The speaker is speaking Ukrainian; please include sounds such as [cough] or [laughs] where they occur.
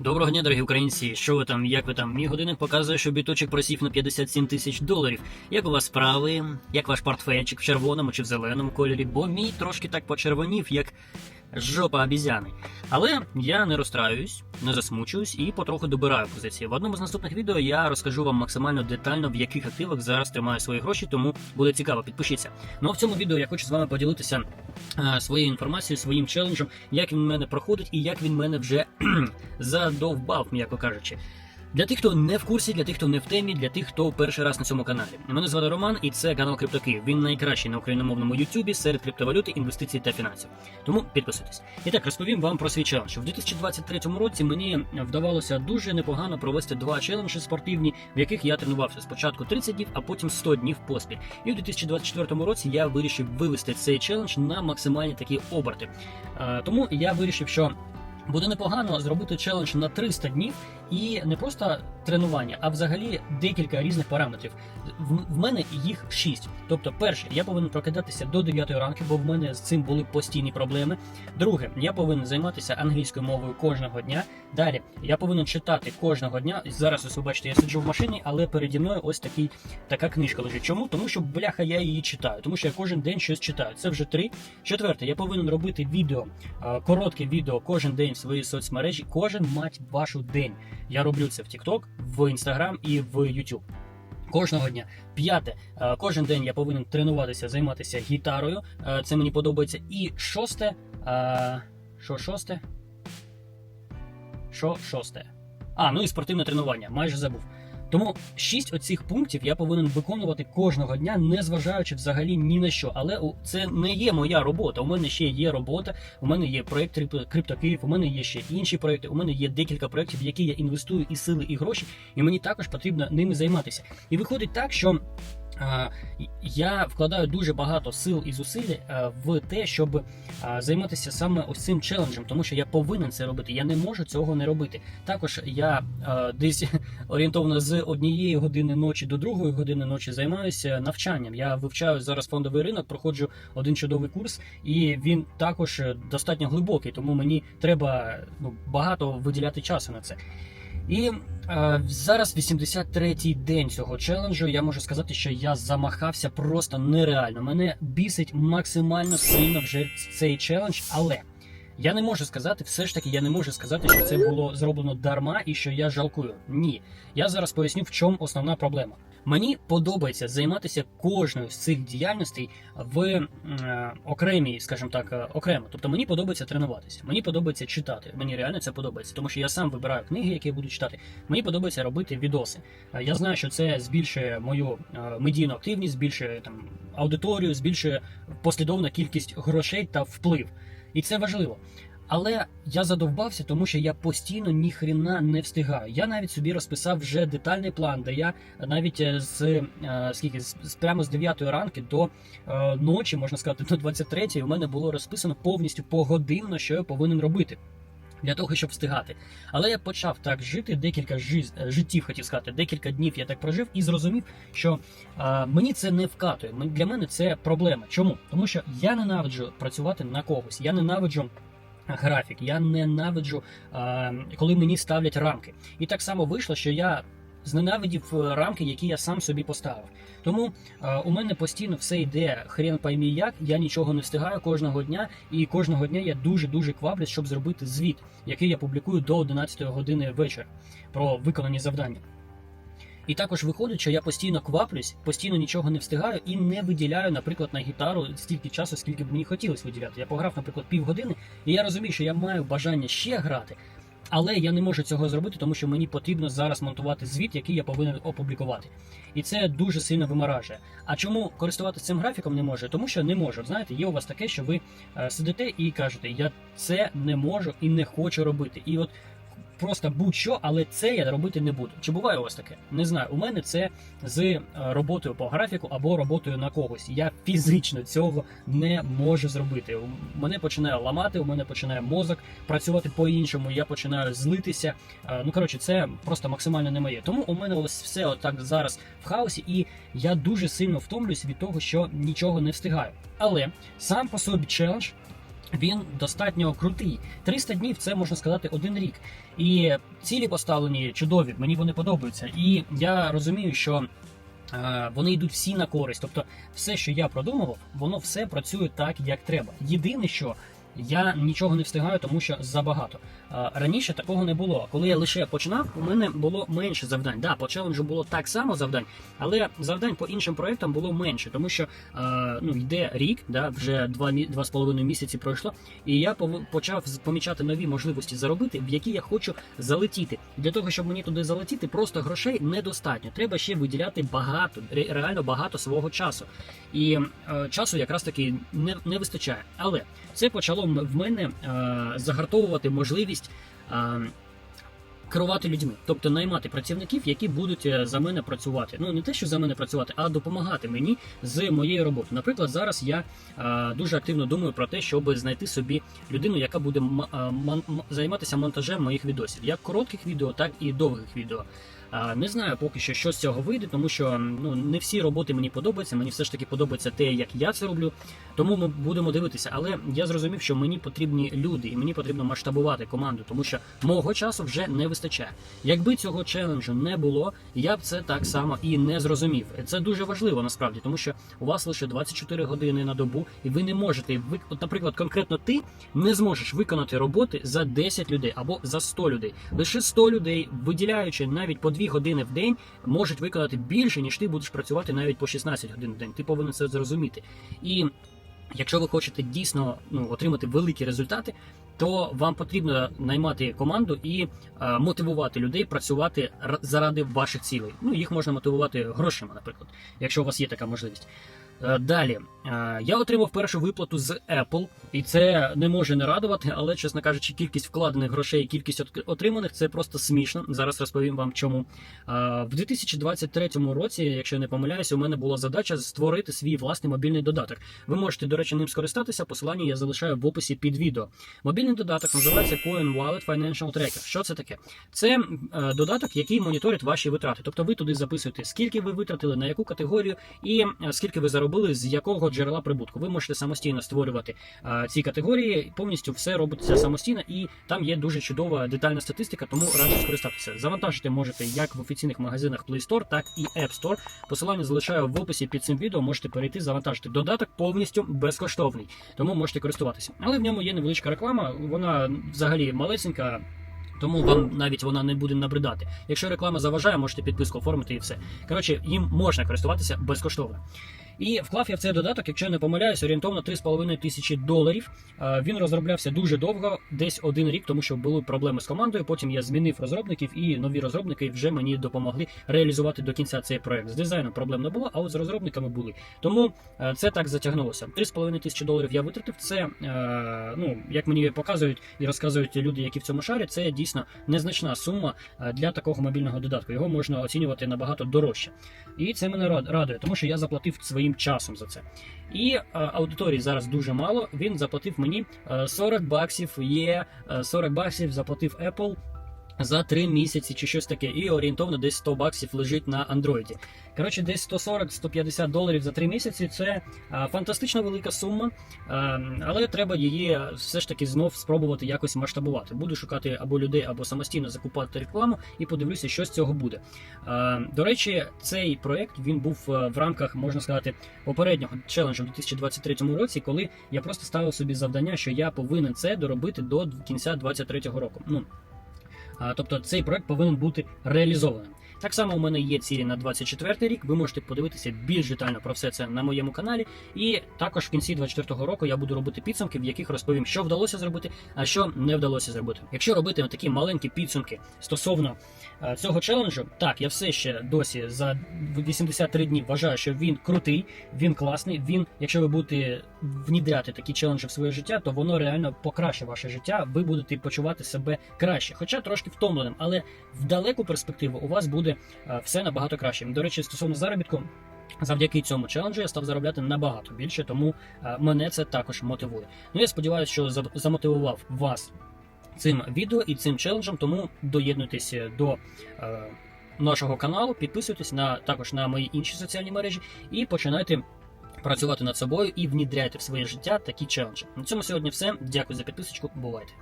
Доброго дня, дорогі українці. Що ви там? Як ви там? Мій годинник показує, що біточок просів на 57 тисяч доларів. Як у вас справи? Як ваш портфельчик в червоному чи в зеленому кольорі? Бо мій трошки так почервонів, як жопа обізяни. Але я не розстраюсь, не засмучуюсь і потроху добираю позиції. В одному з наступних відео я розкажу вам максимально детально, в яких активах зараз тримаю свої гроші, тому буде цікаво, підпишіться. Ну а в цьому відео я хочу з вами поділитися е, своєю інформацією, своїм челенджем, як він в мене проходить і як він мене вже [clears throat] задовбав, м'яко кажучи. Для тих, хто не в курсі, для тих, хто не в темі, для тих, хто перший раз на цьому каналі. Мене звати Роман, і це канал Криптокиїв. Він найкращий на україномовному Ютубі серед криптовалюти, інвестицій та фінансів. Тому підписуйтесь. І так розповім вам про свій челендж. У 2023 році мені вдавалося дуже непогано провести два челенджі спортивні, в яких я тренувався спочатку 30 днів, а потім 100 днів поспіль. І у 2024 році я вирішив вивести цей челендж на максимальні такі оберти. Е, Тому я вирішив, що Буде непогано зробити челендж на 300 днів і не просто тренування, а взагалі декілька різних параметрів. В, мене їх 6. Тобто, перше, я повинен прокидатися до 9 ранку, бо в мене з цим були постійні проблеми. Друге, я повинен займатися англійською мовою кожного дня. Далі я повинен читати кожного дня. Зараз ось ви бачите, я сиджу в машині, але переді мною ось такий така книжка лежить. Чому? Тому що бляха я її читаю, тому що я кожен день щось читаю. Це вже три. Четверте, я повинен робити відео, коротке відео кожен день в своїй соцмережі. Кожен мать вашу день. Я роблю це в TikTok, в Instagram і в YouTube. Кожного дня. П'яте, е, кожен день я повинен тренуватися, займатися гітарою. Е, Це мені подобається. І шосте. е, Що шосте? Що шосте? А, ну і спортивне тренування, майже забув. Тому шість оцих пунктів я повинен виконувати кожного дня, не зважаючи взагалі ні на що. Але це не є моя робота. У мене ще є робота, у мене є Крипто- Київ, у мене є ще інші проєкти, у мене є декілька проєктів, в які я інвестую і сили, і гроші, і мені також потрібно ними займатися. І виходить так, що. Е, Я вкладаю дуже багато сил і зусиль е, в те, щоб е, займатися саме ось цим челенджем, тому що я повинен це робити. Я не можу цього не робити. Також я десь [laughs] орієнтовно з однієї години ночі до другої години ночі займаюся навчанням. Я вивчаю зараз фондовий ринок, проходжу один чудовий курс, і він також достатньо глибокий, тому мені треба ну, багато виділяти часу на це. І е, зараз 83-й день цього челенджу. Я можу сказати, що я замахався просто нереально. Мене бісить максимально сильно вже цей челендж, але. Я не можу сказати, все ж таки, я не можу сказати, що це було зроблено дарма і що я жалкую. Ні. Я зараз поясню, в чому основна проблема. Мені подобається займатися кожною з цих діяльностей в е, окремій, скажімо так, е, окремо. Тобто мені подобається тренуватися, мені подобається читати. Мені реально це подобається, тому що я сам вибираю книги, які я буду читати. Мені подобається робити відоси. Е, Я знаю, що це збільшує мою е, медійну активність, збільшує там аудиторію, збільшує послідовна кількість грошей та вплив. І це важливо. Але я задовбався, тому що я постійно ніхрена не встигаю. Я навіть собі розписав вже детальний план, де я навіть е, з е, скільки з прямо з 9 ранки до е, ночі, можна сказати, до 23 у мене було розписано повністю погодинно, що я повинен робити. Для того, щоб встигати. Але я почав так жити декілька жиз- е, життів, хотів сказати, декілька днів я так прожив і зрозумів, що а, мені це не вкатує. Для мене це проблема. Чому? Тому що я ненавиджу працювати на когось. Я ненавиджу графік, я ненавиджу, е, коли мені ставлять рамки. І так само вийшло, що я зненавидів е, рамки, які я сам собі поставив. Тому е, у мене постійно все йде хрен поймі як. Я нічого не встигаю кожного дня, і кожного дня я дуже дуже кваплюсь, щоб зробити звіт, який я публікую до 11 години вечора про виконані завдання. І також виходить, що я постійно кваплюсь, постійно нічого не встигаю і не виділяю, наприклад, на гітару стільки часу, скільки б мені хотілося виділяти. Я пограв, наприклад, півгодини, і я розумію, що я маю бажання ще грати, але я не можу цього зробити, тому що мені потрібно зараз монтувати звіт, який я повинен опублікувати. І це дуже сильно виморажує. А чому користуватися цим графіком не можу? Тому що не можу. Знаєте, є у вас таке, що ви е, сидите і кажете, я це не можу і не хочу робити. І от просто будь-що, але це я робити не буду. Чи буває у вас таке? Не знаю. У мене це з е, роботою по графіку або роботою на когось. Я фізично цього не можу зробити. У мене починає ламати, у мене починає мозок працювати по-іншому. Я починаю злитися. Е, Ну коротше, це просто максимально не моє. Тому у мене ось все отак зараз в хаосі, і я дуже сильно втомлююсь від того, що нічого не встигаю. Але сам по собі челендж Він достатньо крутий. 300 днів це можна сказати один рік. І цілі поставлені чудові, мені вони подобаються. І я розумію, що е, вони йдуть всі на користь. Тобто, все, що я продумував, воно все працює так, як треба. Єдине, що я нічого не встигаю, тому що забагато. Раніше такого не було. Коли я лише починав, у мене було менше завдань. Да, по челенджу було так само завдань, але завдань по іншим проектам було менше, тому що ну йде рік, да, вже два два з половиною місяці пройшло, і я почав помічати нові можливості заробити, в які я хочу залетіти. Для того, щоб мені туди залетіти, просто грошей недостатньо. Треба ще виділяти багато, реально багато свого часу. І е, часу якраз таки не, не вистачає. Але це почало в мене е, загартовувати можливість. Е, Керувати людьми, тобто наймати працівників, які будуть е, за мене працювати. Ну не те, що за мене працювати, а допомагати мені з моєю роботою. Наприклад, зараз я е, дуже активно думаю про те, щоб знайти собі людину, яка буде займатися монтажем моїх відосів, як коротких відео, так і довгих відео. Не знаю поки що, що з цього вийде, тому що ну не всі роботи мені подобаються. Мені все ж таки подобається те, як я це роблю. Тому ми будемо дивитися. Але я зрозумів, що мені потрібні люди, і мені потрібно масштабувати команду, тому що мого часу вже не вистачає. Якби цього челенджу не було, я б це так само і не зрозумів. Це дуже важливо насправді, тому що у вас лише 24 години на добу, і ви не можете ви, от, наприклад, конкретно ти не зможеш виконати роботи за 10 людей або за 100 людей. Лише 100 людей, виділяючи навіть по 2 години в день, можуть виконати більше, ніж ти будеш працювати навіть по 16 годин в день. Ти повинен це зрозуміти. І якщо ви хочете дійсно ну, отримати великі результати, то вам потрібно наймати команду і е, мотивувати людей працювати заради ваших цілей. Ну їх можна мотивувати грошима, наприклад, якщо у вас є така можливість. Е, Далі Е, я отримав першу виплату з Apple, і це не може не радувати, але чесно кажучи, кількість вкладених грошей і кількість отриманих це просто смішно. Зараз розповім вам чому. Е, В 2023 році, якщо я не помиляюся, у мене була задача створити свій власний мобільний додаток. Ви можете, до речі, ним скористатися. Посилання я залишаю в описі під відео. Мобільний додаток називається Coin Wallet Financial Tracker. Що це таке? Це додаток, який моніторить ваші витрати. Тобто ви туди записуєте, скільки ви витратили, на яку категорію і скільки ви заробили, з якого джерела прибутку. Ви можете самостійно створювати е, ці категорії, повністю все робиться самостійно, і там є дуже чудова детальна статистика, тому раджу скористатися. Завантажити можете як в офіційних магазинах Play Store, так і App Store. Посилання залишаю в описі під цим відео. Можете перейти, завантажити. Додаток повністю безкоштовний, тому можете користуватися. Але в ньому є невеличка реклама. Вона взагалі малесенька. Тому вам навіть вона не буде набридати. Якщо реклама заважає, можете підписку оформити і все. Коротше, їм можна користуватися безкоштовно. І вклав я в цей додаток, якщо я не помиляюсь, орієнтовно 3,5 тисячі доларів. Е, Він розроблявся дуже довго, десь один рік, тому що були проблеми з командою. Потім я змінив розробників, і нові розробники вже мені допомогли реалізувати до кінця цей проект. З дизайном проблем не було, а от з розробниками були. Тому е, це так затягнулося. 3,5 тисячі доларів я витратив. Це е, ну як мені показують і розказують люди, які в цьому шарі, це дійсно незначна сума для такого мобільного додатку. Його можна оцінювати набагато дорожче. І це мене рад- радує, тому що я заплатив своїм часом за це. І е, аудиторії зараз дуже мало. Він заплатив мені е, 40 баксів. Є е, 40 баксів заплатив Apple. За 3 місяці чи щось таке, і орієнтовно десь 100 баксів лежить на андроїді. Коротше, десь 140-150 доларів за 3 місяці це е, фантастично велика сума, е, але треба її все ж таки знов спробувати якось масштабувати. Буду шукати або людей, або самостійно закупати рекламу і подивлюся, що з цього буде. Е, До речі, цей проект він був е, в рамках, можна сказати, попереднього челенджу у 2023 році, коли я просто ставив собі завдання, що я повинен це доробити до кінця 2023 року. Ну а, тобто цей проект повинен бути реалізованим. Так само у мене є цілі на 24 рік. Ви можете подивитися більш детально про все це на моєму каналі. І також в кінці 24-го року я буду робити підсумки, в яких розповім, що вдалося зробити, а що не вдалося зробити. Якщо робити такі маленькі підсумки стосовно е, цього челенджу, так я все ще досі за 83 дні вважаю, що він крутий, він класний. Він, якщо ви будете внідряти такі челенджі в своє життя, то воно реально покращить ваше життя. Ви будете почувати себе краще, хоча трошки втомленим, але в далеку перспективу у вас буде е, все набагато краще. До речі, стосовно заробітку. Завдяки цьому челенджу я став заробляти набагато більше, тому е, мене це також мотивує. Ну я сподіваюся, що замотивував вас цим відео і цим челенджем, тому доєднуйтеся до е, нашого каналу, підписуйтесь на також на мої інші соціальні мережі і починайте працювати над собою і внідряйте в своє життя такі челенджі. На цьому сьогодні все. Дякую за підписочку. Бувайте.